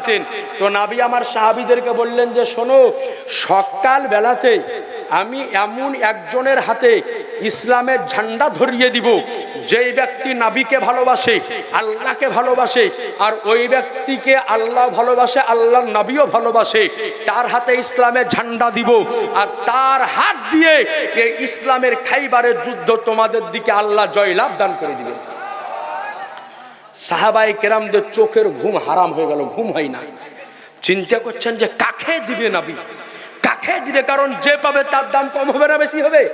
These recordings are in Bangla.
জানতেন। তো নাবি আমার সাহাবিদেরকে বললেন যে, শোনো, সকাল বেলাতে আমি এমন একজনের হাতে ইসলামের ঝান্ডা ধরিয়ে দিব, যেই ব্যক্তি নাবিকে ভালোবাসে, আল্লাহকে ভালোবাসে, আর ওই ব্যক্তিকে আল্লাহ ভালোবাসে আল্লাহ নবীও ভালোবাসে, তার হাতে ইসলামের ঝান্ডা দিব, আর তার হাত দিয়ে এই ইসলামের খাইবারের যুদ্ধ তোমাদের দিকে আল্লাহ জয়লাভ দান করে দিবে সাহাবাই কেরামদের চোখের ঘুম হারাম হয়ে গেল, ঘুম হয় না। চিন্তা করছেন যে কাকে দিবে নাবি? কাকে দিবে? কারণ যে পাবে তার দাম কম হবে না, বেশি হবে?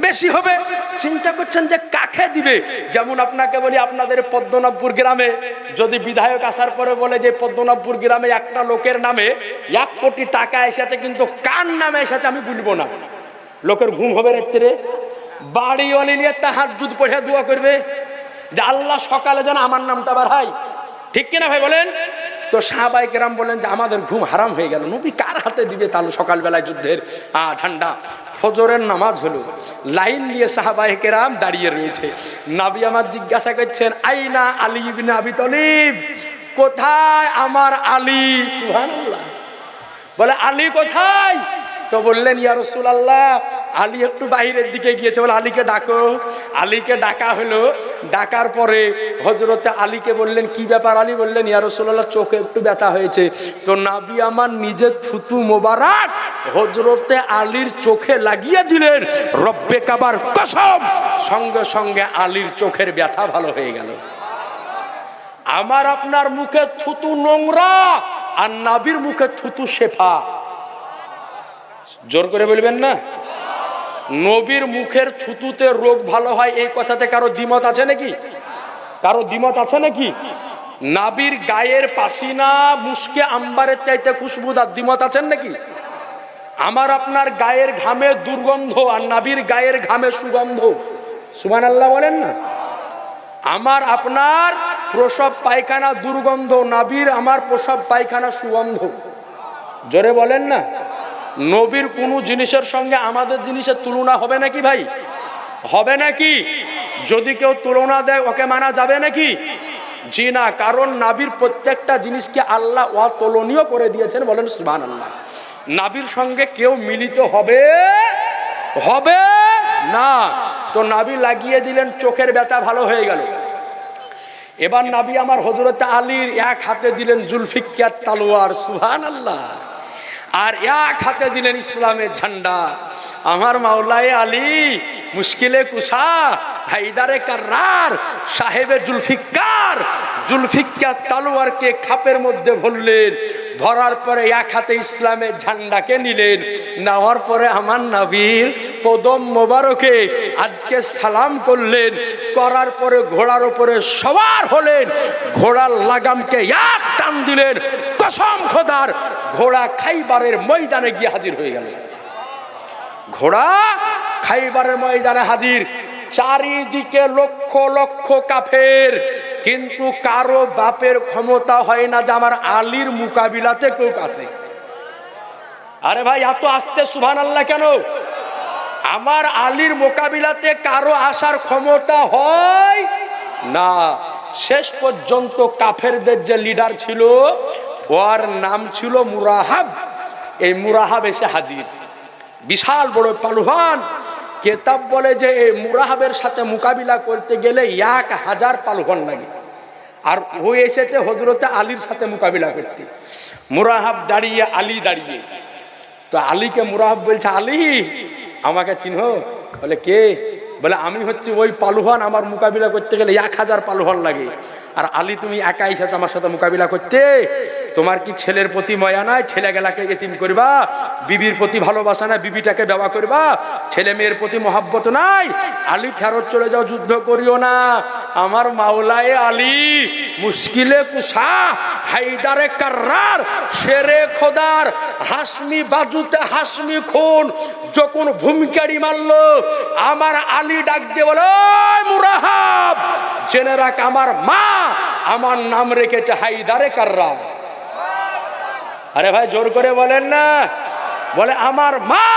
বেশি হবে। চিন্তা করছেন যে কাকে দিবে? যেমন আপনাকে বলি, আপনাদের পদ্মনাভপুর গ্রামে যদি বিধায়ক আসার পরে বলে যে পদ্মনাভপুর গ্রামে একটা লোকের নামে এক কোটি টাকা এসেছে কিন্তু কার নামে এসেছে আমি বলব না। লোকের ঘুম হবে রাত্রে। বাড়িওয়ালি নিয়ে তাহার জুদ পড়ে দোয়া করবে। যে আল্লাহ সকালে যেন আমার নামটা হয় ঠিক কিনা ভাই বলেন? তো সাহাবাই কেরাম বলেন যে আমাদের ঘুম হারাম হয়ে গেল। নবী কার হাতে দিবে তাহলে সকালবেলায় যুদ্ধের? আ ঠান্ডা ফজরের নামাজ হলো। লাইন দিয়ে সাহাবাই কেরাম দাঁড়িয়ে রয়েছে। নাবি আমার জিজ্ঞাসা করছেন, আইনা আলী ইবনে আবি তলিব? কোথায় আমার আলী? সুবহানাল্লাহ। বলে, আলী কোথায়? তো বললেন, ইয়া রসুল আল্লাহ আলী একটু বাইরের দিকে গিয়েছে, বলে, আলীকে ডাকো। আলীকে ডাকা হলো। ডাকার পরে হজরতে আলীকে বললেন, কি ব্যাপার আলী? বললেন, ইয়া রসুল আল্লাহ চোখে একটু ব্যথা হয়েছে। তো নাবি আমার নিজের থুতু মোবারক হজরতে আলীর চোখে লাগিয়ে দিলেন। রব্বে কাবার কসম। সঙ্গে সঙ্গে আলীর চোখের ব্যথা ভালো হয়ে গেল। আমার আপনার মুখে থুতু নোংরা আর নাবির মুখে থুতু শেফা। জোর করে বলবেন না? নবীর মুখের থুতুতে রোগ ভালো হয় এই কথাতে কারও দ্বিমত আছে নাকি? কারও দ্বিমত আছে নাকি? নাবির গায়ের পাসিনা, মুসকে আম্বারের চাইতে খুশবুদার দ্বিমত আছেন নাকি? আমার আপনার গায়ের ঘামে দুর্গন্ধ আর নাবির গায়ের ঘামে সুগন্ধ। সুমান আল্লাহ বলেন না? আমার আপনার প্রসব পায়খানা দুর্গন্ধ, নাবির আমার প্রসব পায়খানা সুগন্ধ। জোরে বলেন না? নবীর কোনো জিনিসের সঙ্গে আমাদের জিনিসের তুলনা হবে নাকি ভাই? হবে নাকি? যদি কেউ তুলনা দেয়, ওকে মানা যাবে নাকি? জি না, কারণ নাবির প্রত্যেকটা জিনিসকে আল্লাহ অতুলনীয় করে দিয়েছেন বলেন সুবহান আল্লাহ নাবির সঙ্গে কেউ মিলিত হবে? হবে না। তো নাবি লাগিয়ে দিলেন, চোখের ব্যথা ভালো হয়ে গেল। এবার নাবি আমার হজরত আলীর এক হাতে দিলেন জুলফিকার তালোয়ার সুহান আল্লাহ আর এক হাতে দিলেন ইসলামের ঝান্ডা। আমার মাওলায় আলী, মুশকিলে কুসা হাইদারে কার্রার, সাহেবে জুলফিকার জুলফিকার তালোয়ারকে খাপের মধ্যে ভরলেন। ভরার পরে এক হাতে ইসলামের ঝান্ডাকে নিলেন, নেওয়ার পরে আমার নবীর কদম মোবারকে আজকে সালাম করলেন, করার পরে ঘোড়ার উপরে সবার হলেন, ঘোড়ার লাগামকে এক টান দিলেন, কসম খোদার, ঘোড়া খাইবারের ময়দানে গিয়ে হাজির হয়ে গেল। ঘোড়া খাইবারের ময়দানে হাজির, চারিদিকে লক্ষ লক্ষ কাফের কিন্তু কারও বাপের ক্ষমতা হয় না যে আমার আলীর মোকাবিলাতে কেউ আছে আরে ভাই, এত আসতে সুভান আল্লাহ কেন? আমার আলীর মোকাবিলাতে কারও আসার ক্ষমতা হয় না। শেষ পর্যন্ত কাফেরদের যে লিডার ছিল ওর নাম ছিল মুরাহাব। এই মুরাহাব এসে হাজির। বিশাল বড় পালুহান। কেতাব বলে যে এই মুরাহাবের সাথে মোকাবিলা করতে গেলে এক হাজার পালুহান লাগে। আর ও এসেছে হজরতে আলীর সাথে মোকাবিলা করতে। মুরাহাব দাঁড়িয়ে, আলী দাঁড়িয়ে। তো আলীকে মুরাহাব বলছে, আলী, আমাকে চিনহ? বলে, কে? বলে, আমি হচ্ছে ওই পালুহান, আমার মোকাবিলা করতে গেলে এক হাজার পালুহান লাগে। আর আলী, তুমি একা এসেছ আমার সাথে মোকাবিলা করতে? তোমার কি ছেলের প্রতি ময়া নাই? ছেলে গেলাকে এতিম করবা? বিবির প্রতি ভালোবাসা নাই? বিবিটাকে ব্যবহার করবা? ছেলে মেয়ের প্রতি মহাব্বত নাই? আলী ফেরত চলে যাও, যুদ্ধ করিও না। আমার মাওলায় আলী, মুশকিলে কুসা হাইদারে কার্রার, শেরে খোদার, হাসমি বাজুতে হাসমি খুন, যখন ভূমিকারি মারলো, আমার আলী ডাক দিয়ে বলো মুরাহাব, জেনে রাখ আমার মা, আমার নাম রেখেছে হাইদারে কার্রা আরে ভাই, জোর করে বলেন না। বলে, আমার মা,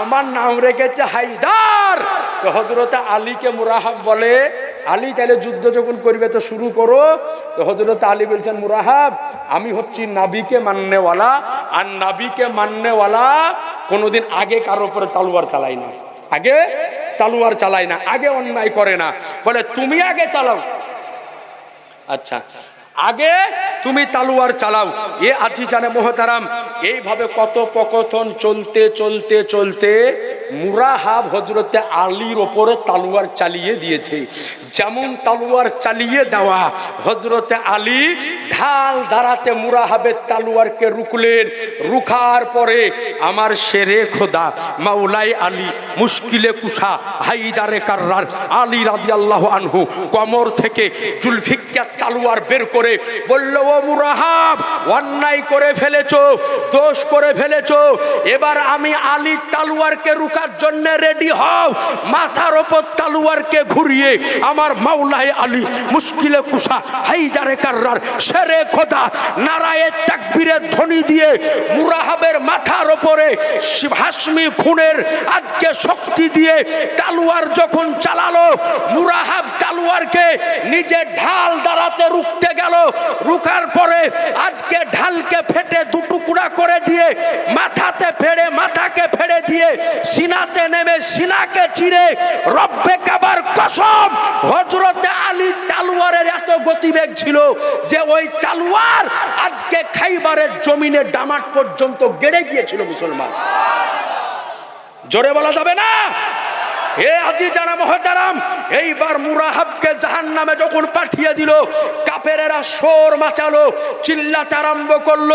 আমার নাম রেখেছে হাইদার হজরতে আলীকে মুরাহাব বলে, আলী তাহলে যুদ্ধ যখন করবে তো শুরু করো। তো হজরত আলী বলছেন, মুরাহাব, আমি হচ্ছি নাবিকে মাননেওয়ালা আর নাবিকে মাননেওয়ালা কোনোদিন আগে কারও উপরে তালুয়ার চালাই না। আগে তালুয়ার চালাই না, আগে অন্যায় করে না। বলে, তুমি আগে চালাও। আচ্ছা আগে তুমি তালুয়ার চালাও। এ আজি জানে মোহতারাম, এইভাবে কত পকথন চলতে চলতে চলতে মুরাহাব হজরতে আলীর ওপরে তালুয়ার চালিয়ে দিয়েছে। যেমন তালুয়ার চালিয়ে দেওয়া হজরতে আলী ঢাল দাঁড়াতে মুরাহাবের তালুয়ারকে রুকলেন রুখার পরে আমার শেরে খোদা, মাওলাই আলী, মুশকিলে কুষা হাইদারে কার্রার, আলী রাদি আল্লাহ আনহু, কমর থেকে জুলফিকার তালুয়ার বের করে বলল, ও মুরাহাব, অন্যায় করে ফেলেছো, দোষ করে ফেলেছো। এবার আমি আলী তালুয়ারকে রুকার জন্য রেডি হও। মাথার ওপর তালুয়ারকে ঘুরিয়ে আমার মাওলাই আলী মুশকিলে কুষা হাইদারে কার্রার শেরে খোদা, নারায়ে তাকবীরের ধ্বনি দিয়ে মুরাহাবের মাথার ওপরে হাসমি খুনের আজকে শক্তি দিয়ে তালুয়ার যখন চালালো, মুরাহাব তালুয়ারকে নিজে ঢাল দাঁড়াতে রুখতে গেল। রুখার পরে আজকে ঢালকে ফেটে দুটুকুড়া করে দিয়ে, মাথাতে ফেড়ে, মাথাকে ফেড়ে দিয়ে সিনাতে নেমে সিনাকে চিরে রব্বে কাবার কসম হজরতে আলী তালুয়ারের এত গতিবেগ ছিল যে ওই তালুয়ার আজকে খাইবারের জমিনে ডামাট পর্যন্ত গেড়ে গিয়েছিল মুসলমান। জোরে বলা যাবে না? এ আজি জানা মহতারাম, এইবার মুরাহাবকে জাহান নামে যখন পাঠিয়ে দিল, কাপেরেরা শোর মাচালো, চিল্লাতে আরম্ভ করল,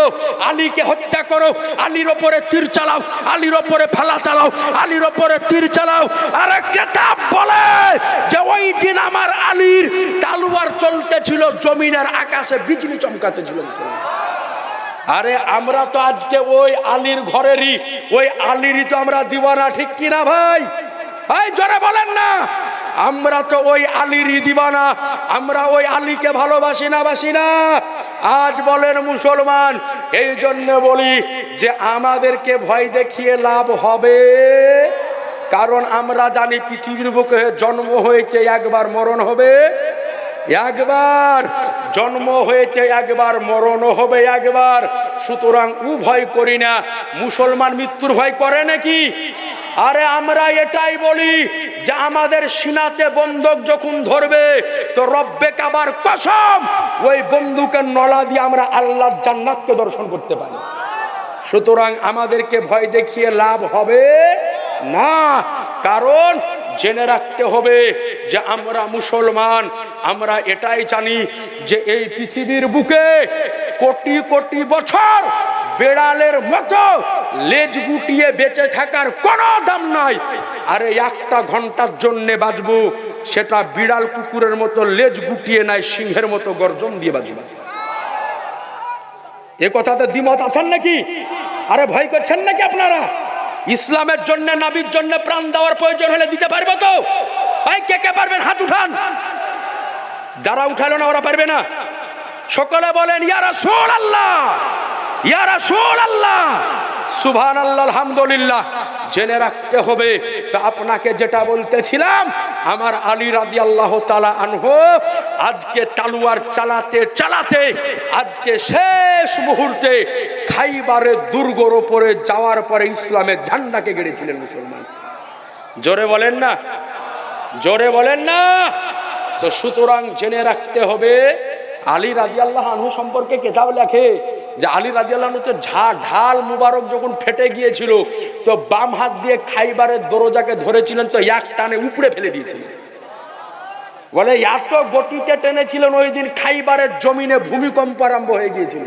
আলীকে হত্যা করো, আলীর ওপরে তীর চালাও, আলীর ওপরে ফালা চালাও, আলীর ওপরে তীর চালাও। আরে কেতাব বলে যে ওই দিন আমার আলীর তালুয়ার চলতেছিল, জমিনের আকাশে বিজলি চমকাতে ছিল আরে আমরা তো আজকে ওই আলীর ঘরেরই, ওই আলীরই তো আমরা দিওয়ানা, ঠিক কিনা ভাই? ভাই জোরে বলেন না। আমরা তো ওই আলীরই দিবানা, আমরা ওই আলীকে ভালোবাসি না, বাসি না। আজ বলেন মুসলমান, এই জন্য বলি যে আমাদেরকে ভয় দেখিয়ে লাভ হবে। কারণ আমরা জানি পৃথিবীর বুকে জন্ম হয়েছে, একবার মরণ হবে। একবার জন্ম হয়েছে, একবার মরণও হবে, একবার। সুতরাং উভয় করি না। মুসলমান মৃত্যুর ভয় করে নাকি? আরে আমরা এটাই বলি যে আমাদের সিনাতে বন্দুক যখন ধরবে, তো রব্বে কাবার কসম ওই বন্দুকের নলা দিয়ে আমরা আল্লাহর জান্নাতকে দর্শন করতে পারি। সুতরাং আমাদেরকে ভয় দেখিয়ে লাভ হবে না। কারণ জেনে রাখতে হবে যে আমরা মুসলমান, আমরা এটাই জানি যে এই পৃথিবীর বুকে কোটি কোটি বছর বেড়ালের মতো লেজ গুটিয়ে বেঁচে থাকার কোনো দাম নাই। আরে একটা ঘণ্টার জন্যে বাঁচবো সেটা বিড়াল কুকুরের মতো লেজ গুটিয়ে নাই, সিংহের মতো গর্জন দিয়ে বাঁচবো এ কথাতে দ্বিমত আছেন নাকি? আরে ভয় করছেন নাকি আপনারা? ইসলামের জন্য, নাবির জন্য প্রাণ দেওয়ার প্রয়োজন হলে দিতে পারবে তো? ভাই কে কে পারবেন? হাত উঠান। যারা উঠালো না, ওরা পারবে না। সকলে বলেন ইয়ারা সোল আল্লাহ ইয়ারা সোল আল্লাহ সুভান আল্লাহ আলহামদুলিল্লাহ। জেনে রাখতে হবে তা আপনাকে যেটা বলতেছিলাম, আমার আলী রাদি আল্লাহ তালা আনহো, আজকে তালুয়ার চালাতে চালাতে, আজকে শেষ মুহূর্তে খাইবারের দুর্গর ওপরে যাওয়ার পরে ইসলামের ঝান্ডাকে গেড়েছিলেন মুসলমান। জোরে বলেন না। জোরে বলেন না। তো সুতরাং জেনে রাখতে হবে, আলী রাজি আল্লাহ আনহু সম্পর্কে কেতাব লেখে যে আলী হচ্ছে ঝা, ঢাল মুবারক যখন ফেটে গিয়েছিল, তো বাম হাত দিয়ে খাইবারের দরজাকে ধরেছিলেন, তো এক টানে উপড়ে ফেলে দিয়েছিলেন। বলে, এত গতিতে টেনেছিলেন ওই দিন, খাইবারের জমিনে ভূমিকম্প আরম্ভ হয়ে গিয়েছিল।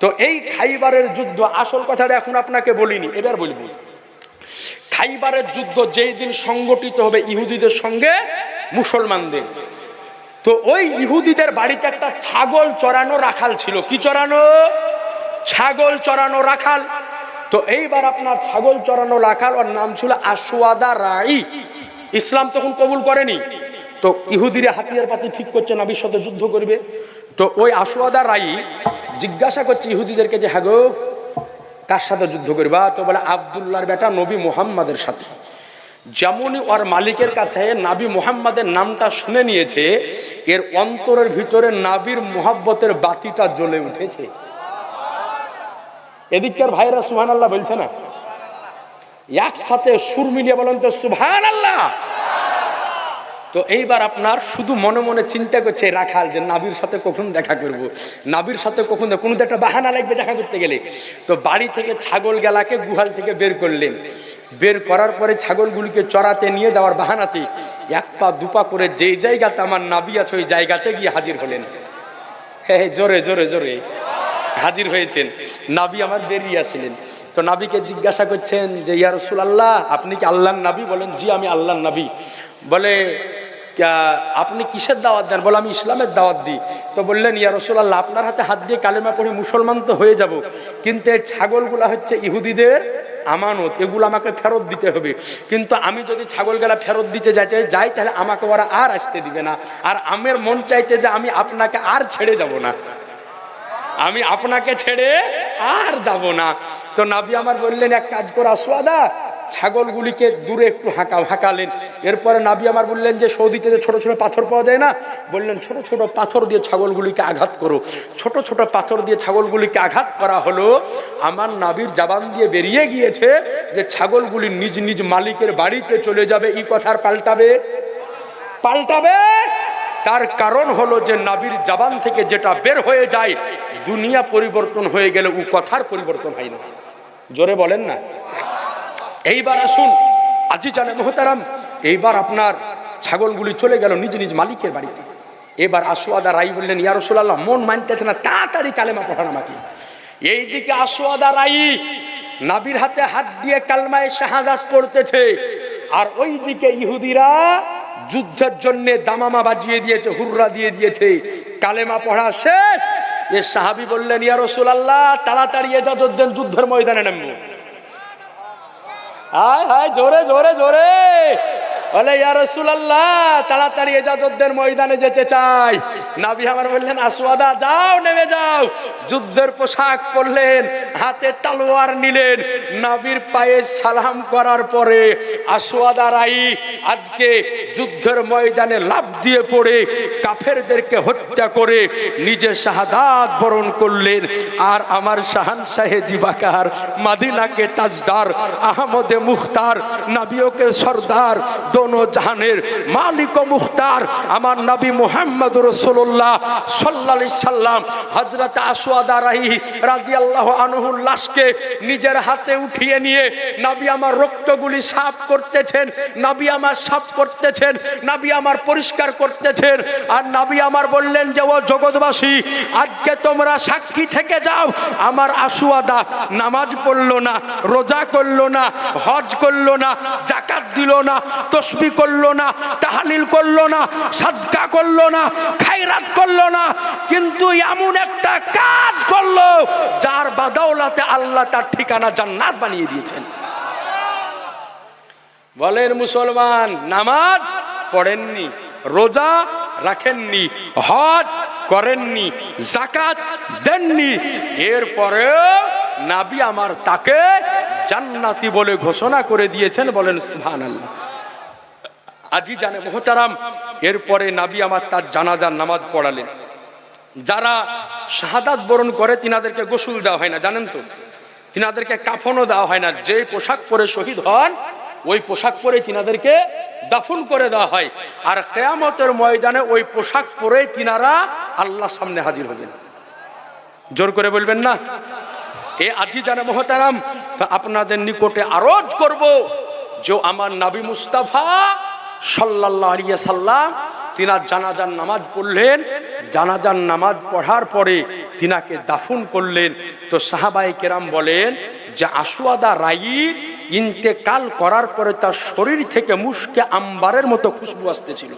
তো এই খাইবারের যুদ্ধ, আসল কথাটা এখন আপনাকে বলিনি, এবার বলব। খাইবারের যুদ্ধ যেই দিন সংগঠিত হবে ইহুদিদের সঙ্গে মুসলমানদের। তো ওই ইহুদিদের বাড়িতে একটা ছাগল চড়ানো রাখাল ছিল। কি চড়ানো? ছাগল চড়ানো রাখাল। তো এইবার আপনার ছাগল চড়ানো রাখাল, ওর নাম ছিল আশুয়াদা রাই। ইসলাম তখন কবুল করেনি। তো ইহুদিরা হাতিয়ার পাতি ঠিক করছে নাবির সাথে যুদ্ধ করবে। তো ওই আশুয়াদা রাই জিজ্ঞাসা করছে ইহুদিদেরকে যে হ্যাঁ গো, কার সাথে যুদ্ধ করবা? তো বলে, আবদুল্লাহর বেটা নবী মোহাম্মদের সাথে। যেমনই ওর মালিকের কাছে নাবি মোহাম্মদের নামটা শুনে নিয়েছে, এর অন্তরের ভিতরে নাবির মোহাব্বতের বাতিটা জ্বলে উঠেছে। এদিককার ভাইরা সুহান আল্লাহ বলছে না? একসাথে সুর মিলিয়ে বলেন তো সুহান আল্লাহ তো এইবার আপনার শুধু মনে মনে চিন্তা করছে, রাখাল, যে নাবির সাথে কখন দেখা করব। নাবির সাথে কখন কোনো তো একটা বাহানা লাগবে দেখা করতে গেলে। তো বাড়ি থেকে ছাগল গেলাকে গুহাল থেকে বের করলেন। বের করার পরে ছাগলগুলিকে চড়াতে নিয়ে যাওয়ার বাহানাতে এক পা দুপা করে যেই জায়গাতে আমার নাবি আছে, ওই জায়গাতে গিয়ে হাজির হলেন। হ্যাঁ জোরে জোরে জোরে। হাজির হয়েছেন। নাবি আমার বেরিয়ে আসছিলেন তো নাবিকে জিজ্ঞাসা করছেন যে, ইয়া রসুল আল্লাহ আপনি কি আল্লাহর নাবি? বলেন, জি, আমি আল্লাহর নাবি। বলে "কা- আপনি কিসের দাওয়াত দেন? বলে, আমি ইসলামের দাওয়াত দিই। তো বললেন, ইয়া রসুল আল্লাহ আপনার হাতে হাত দিয়ে কালেমা পড়ি, মুসলমান তো হয়ে যাব। কিন্তু এই ছাগলগুলা হচ্ছে ইহুদিদের আমানত। এগুলো আমাকে ফেরত দিতে হবে। কিন্তু আমি যদি ছাগলগুলা ফেরত দিতে যাইতে যাই, তাহলে আমাকে ওরা আর আসতে দিবে না। আর আমের মন চাইতে যে আমি আপনাকে আর ছেড়ে যাব না। আমি আপনাকে ছেড়ে আর যাব না। তো নাবি আমার বললেন, এক কাজ করা সোয়াদা ছাগলগুলিকে দূরে একটু হাঁকা হাঁকালেন। এরপরে নাবি আমার বললেন যে, সৌদিতে যে ছোটো ছোট পাথর পাওয়া যায় না? বললেন, ছোট ছোট পাথর দিয়ে ছাগলগুলিকে আঘাত করো। ছোট ছোট পাথর দিয়ে ছাগলগুলিকে আঘাত করা হলো, আমার নাবির জাবান দিয়ে বেরিয়ে গিয়েছে যে, ছাগলগুলি নিজ নিজ মালিকের বাড়িতে চলে যাবে। এই কথার পাল্টাবে? পাল্টাবে? তার কারণ হলো যে, নাবির জাবান থেকে যেটা বের হয়ে যায়, দুনিয়া পরিবর্তন হয়ে গেলে ও কথার পরিবর্তন হয় না। জোরে বলেন না। এইবার আসুন। আজি জানে মোহতারাম, এইবার আপনার ছাগলগুলি চলে গেল নিজ নিজ মালিকের বাড়িতে। এবার আসোয়াদা রাই বললেন, ইয়া রসুল্লাহ মন মানতেছে না, তাড়াতাড়ি কালেমা পড়ান আমাকে। এইদিকে আসোয়াদা রাই নাবির হাতে হাত দিয়ে কালমায় শাহাদাত পড়তেছে, আর ওইদিকে ইহুদিরা যুদ্ধের জন্য দামামা বাজিয়ে দিয়েছে, হুররা দিয়ে দিয়েছে। কালেমা পড়া শেষ। এ সাহাবি বললেন, ইয়া রসুলাল্লাহ, তাড়াতাড়ি এজাজত যুদ্ধের ময়দানে নামবো। হায় হায় জোরে জোরে জোরে বলে, ইয়া রসুলাল্লাহ, তাড়াতাড়ি এজাজতদের ময়দানে যেতে চাই। নাবি আমার বললেন, আসওয়াদা, যাও, নেমে যাও। যুদ্ধের পোশাক পরলেন, হাতে তালোয়ার নিলেন। নাবির পায়ে সালাম করার পরে আসওয়াদা রাই আজকে যুদ্ধের ময়দানে লাভ দিয়ে পড়ে কাফেরদেরকে হত্যা করে নিজে শাহাদাত বরণ করলেন। আর আমার শাহান শাহে জিবাকার, মাদিনাকে তাজদার, আহমদে মুখতার নাবিওকে সর্দার দোনো জাহানের মালিক ও মুখতার আমার নবী মোহাম্মদ রসুল্লাহ সাল্লা সাল্লাম হজরত আসোয়াদা রাহি রাজি আল্লাহ আনহুর লাশকে নিজের হাতে উঠিয়ে নিয়ে নাবি আমার রক্তগুলি সাফ করতেছেন, নাবি আমার সাফ করতেছেন, নাবি আমার পরিষ্কার করতেছেন আর নাবি আমার বললেন যে, ও জগৎবাসী, আজকে তোমরা সাক্ষী থেকে যাও। আমার আসুয়াদা নামাজ পড়ল না, রোজা করল না, হজ করল না জাকাত দিল না। তসবি করল না, তাহালিল করল না, সাদকা করল না খাইরাত করল না, কিন্তু এমন একটা কাজ করল যার বাদাওলাতে আল্লাহ তার ঠিকানা জান্নাত বানিয়ে দিয়েছেন। বলেন মুসলমান, নামাজ পড়েননি, রোজা রাখেননি, হজ করেননি জাকাত দেননি, এরপরেও নাবি আমার তাকে জান্নাতি বলে ঘোষণা করে দিয়েছেন বলেন সুবহানাল্লাহ। আজি জানে মোহতারাম, এরপরে নাবি আমার তার জানাজার নামাজ পড়ালেন। যারা শাহাদাত বরণ করে, তিনাদেরকে গোসল দেওয়া হয় না, জানেন তো? তিনাদেরকে কাফনও দেওয়া হয় না। যে পোশাক পরে শহীদ হন, ওই পোশাক পরে তিনাদেরকে দাফন করে দেওয়া হয়। আর কেয়ামতের ময়দানে ওই পোশাক পরে তিনারা আল্লাহর সামনে হাজির হবেন। জোর করে বলবেন না? এ আজি জানে মহতারাম আপনাদের নিকটে আরজ করব যে আমার নাবি মুস্তাফা সাল্লাল্লাহু আলাইহি সাল্লাম তিনার নামাজ পড়লেন। জানাজার নামাজ পড়ার পরে তিনাকে দাফন করলেন। তো সাহাবাই কেরাম বলেন যে আশুয়াদা রাই ইন্তেকাল করার পরে তার শরীর থেকে মুশকে আম্বারের মতো খুশবু আসতেছিল।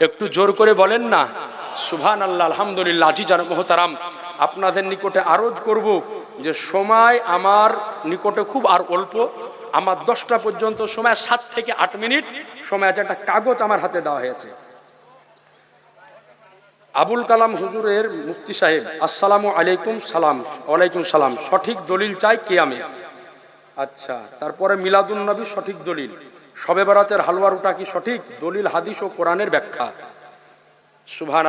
একটু জোর করে বলেন না সুভান আল্লাহ আলহামদুলিল্লাহ আজি মোহতারাম, আপনাদের নিকটে আরজ করব যে সময় আমার নিকটে খুব আর অল্প। আমার দশটা পর্যন্ত সময় সাত থেকে আট মিনিট। সময় আছে, একটা কাগজ আমার হাতে দেওয়া হয়েছে। আবুল কালাম হুজুরের মুফতি সাহেব, আসসালামু আলাইকুম, সালাম। ওয়ালাইকুম সালাম। সঠিক দলিল চাই কেয়ামে আচ্ছা তারপরে মিলাদুন নবী সঠিক দলিল। সবে বরাতের হালুয়া রুটা কি সঠিক? দলিল হাদিস ও কোরআনের ব্যাখ্যা। সুবহান